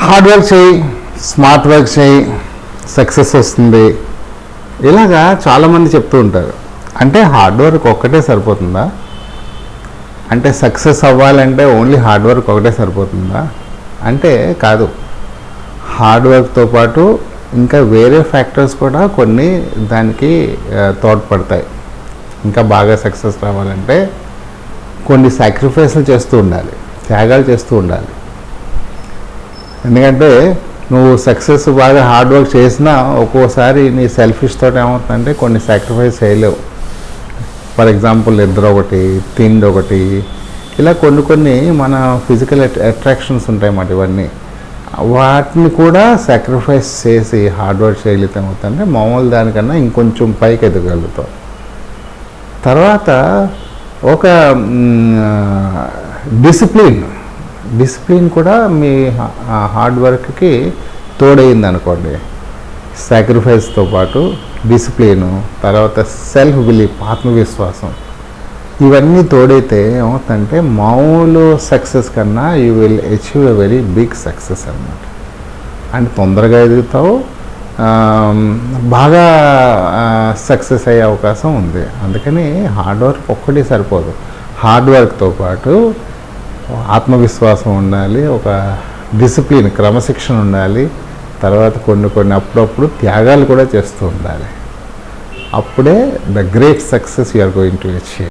Hard work చేయి smart work చేయి success వస్తుంది. ఇలాగా చాలామంది చెప్తూ ఉంటారు. అంటే హార్డ్ వర్క్ ఒక్కటే సరిపోతుందా? అంటే సక్సెస్ అవ్వాలంటే ఓన్లీ హార్డ్ వర్క్ ఒకటే సరిపోతుందా? అంటే కాదు. హార్డ్ వర్క్తో పాటు ఇంకా వేరే ఫ్యాక్టర్స్ కూడా కొన్ని దానికి తోడ్పడతాయి. ఇంకా బాగా సక్సెస్ రావాలంటే కొన్ని సాక్రిఫైస్లు చేస్తూ ఉండాలి. త్యాగాలు చేస్తూ ఉండాలి. ఎందుకంటే నువ్వు సక్సెస్ బాగా హార్డ్ వర్క్ చేసినా ఒక్కోసారి నీ సెల్ఫిష్ తోటి ఏమవుతుందంటే కొన్ని సాక్రిఫైస్ చేయలేవు. ఫర్ ఎగ్జాంపుల్ నిద్ర ఒకటి తిండి ఒకటి ఇలా కొన్ని కొన్ని మన ఫిజికల్ అట్రాక్షన్స్ ఉంటాయి మాట ఇవన్నీ. వాటిని కూడా సాక్రిఫైస్ చేసి హార్డ్ వర్క్ చేయగలిగితే ఏమవుతుందంటే మామూలు దానికన్నా ఇంకొంచెం పైకి ఎదగలుగుతావు. తర్వాత ఒక డిసిప్లిన్ డిసిప్లిన్ కూడా మీ హార్డ్ వర్క్కి తోడైంది అనుకోండి. సాక్రిఫైస్తో పాటు డిసిప్లిన్ తర్వాత సెల్ఫ్ బిలీఫ్ ఆత్మవిశ్వాసం ఇవన్నీ తోడైతే ఏమవుతుందంటే మామూలు సక్సెస్ కన్నా you will achieve a very big success అన్నమాట. అండ్ తొందరగా ఎదుగుతావు బాగా సక్సెస్ అయ్యే అవకాశం ఉంది. అందుకని హార్డ్ వర్క్ ఒక్కటి సరిపోదు. హార్డ్ వర్క్తో పాటు ఆత్మవిశ్వాసం ఉండాలి ఒక డిసిప్లిన్ క్రమశిక్షణ ఉండాలి తర్వాత కొన్ని కొన్ని అప్పుడప్పుడు త్యాగాలు కూడా చేస్తూ ఉండాలి. అప్పుడే the great success you're going to achieve